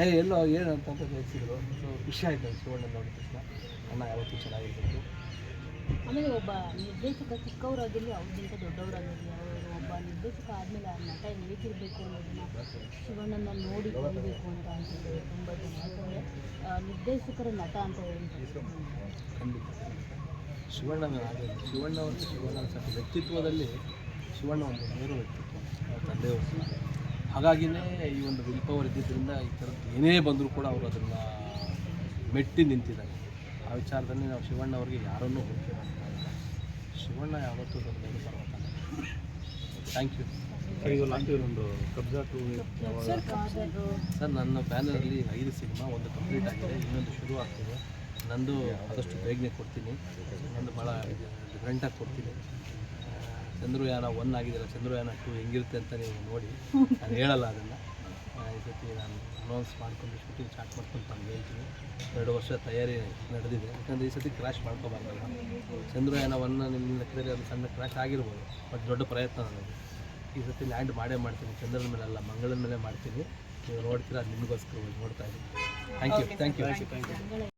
ಹೇ ಎಲ್ಲೋ ಏನು ಅಂತ ಹೇಳ್ತಿದ್ರು ಸೊ ಖುಷಿ ಆಯ್ತು ಸುವರ್ಣ ನೋಡಿದ ತಕ್ಷಣ. ಅಣ್ಣ ಯಾವತ್ತೂ ಚೆನ್ನಾಗಿರ್ಬೇಕು. ಆಮೇಲೆ ಒಬ್ಬ ನಿರ್ದೇಶಕ ಚಿಕ್ಕವರಾಗಿರಲಿ ಅವ್ರಿಗಿಂತ ದೊಡ್ಡವರಾಗಿರಲಿ ಅವರು ಒಬ್ಬ ನಿರ್ದೇಶಕ ಆದಮೇಲೆ ಆ ನಟ ಹೇಗಿರಬೇಕು ಅನ್ನೋದನ್ನು ಶಿವಣ್ಣನ ನೋಡಿ ಕಲಿಬೇಕು ಅಂತ ಅನ್ಸುತ್ತೆ ತುಂಬ ಜನ. ಯಾಕಂದರೆ ನಿರ್ದೇಶಕರ ನಟ ಅಂತ ಹೇಳ್ತಾರೆ. ಖಂಡಿತ ಶಿವಣ್ಣನ ಶಿವಣ್ಣ ಶಿವಣ್ಣ ಸ್ವಲ್ಪ ವ್ಯಕ್ತಿತ್ವದಲ್ಲಿ ಶಿವಣ್ಣ ಒಂದು ಮೇರು ವ್ಯಕ್ತಿತ್ವ. ತಂದೆ ತಂದೆಯವರು ಸಹ. ಹಾಗಾಗಿನೇ ಈ ಒಂದು ವಿಲ್ ಪವರ್ ಇದ್ದಿದ್ದರಿಂದ ಈ ಥರದ್ದು ಏನೇ ಬಂದರೂ ಕೂಡ ಅವರು ಅದನ್ನು ಮೆಟ್ಟಿ ನಿಂತಿದ್ದಾರೆ. ಆ ವಿಚಾರದಲ್ಲಿ ನಾವು ಶಿವಣ್ಣ ಅವರಿಗೆ ಯಾರನ್ನೂ ಹೋಲಿಕೆ ಮಾಡ್ತಾ ಇಲ್ಲ. ಶಿವಣ್ಣ ಯಾವತ್ತೂ ಮೇರು ಪರ್ವತ ಥ್ಯಾಂಕ್ ಯು ಈಗ ಲಾಸ್ಟ್ ಒಂದು ಕಬ್ಜಾ ಟು ಕಾದರು ಸರ್ ನನ್ನ ಬ್ಯಾನರಲ್ಲಿ ಐದು ಸಿನಿಮಾ ಒಂದು ಕಂಪ್ಲೀಟ್ ಆಗಿದೆ ಇನ್ನೊಂದು ಶುರು ಆಗ್ತಿದೆ. ನಂದು ಆದಷ್ಟು ಬೇಗನೆ ಕೊಡ್ತೀನಿ. ನಂದು ಭಾಳ ಡಿಫ್ರೆಂಟಾಗಿ ಕೊಡ್ತೀನಿ. ಚಂದ್ರಯಾನ ಒನ್ ಆಗಿದೆಯಲ್ಲ, ಚಂದ್ರಯಾನ ಟೂ ಹೆಂಗಿರುತ್ತೆ ಅಂತ ನೀವು ನೋಡಿ. ನಾನು ಹೇಳಲ್ಲ ಅದನ್ನು. ಈ ಸರ್ತಿ ನಾನು ಅನೌನ್ಸ್ ಮಾಡ್ಕೊಂಡು ಶೂಟಿಂಗ್ ಸ್ಟಾರ್ಟ್ ಮಾಡ್ಕೊಂಡು ತಂದು ಹೇಳ್ತೀನಿ. ಎರಡು ವರ್ಷ ತಯಾರಿ ನಡೆದಿದೆ. ಯಾಕಂದರೆ ಈ ಸರ್ತಿ ಕ್ರ್ಯಾಶ್ ಮಾಡ್ಕೋಬಾರ್ದಲ್ಲ. ಚಂದ್ರಯಾನ ಒನ್ ನಿಮ್ಮ ಲೆಕ್ಕದಲ್ಲಿ ಅದು ಸಣ್ಣ ಕ್ರ್ಯಾಶ್ ಆಗಿರ್ಬೋದು. ಬಟ್ ದೊಡ್ಡ ಪ್ರಯತ್ನ ನನಗೆ. ಈ ಸರ್ತಿ ಲ್ಯಾಂಡ್ ಮಾಡೇ ಮಾಡ್ತೀನಿ. ಚಂದ್ರನ ಮೇಲೆ ಅಲ್ಲ, ಮಂಗಳನ ಮೇಲೆ ಮಾಡ್ತೀನಿ. ನೀವು ನೋಡ್ತೀರಾ ಅದು ನಿಮಗೋಸ್ಕರ ನೋಡ್ತಾ ಇದ್ದೀನಿ. ಥ್ಯಾಂಕ್ ಯು ಥ್ಯಾಂಕ್ ಯು ಮಂಗಳ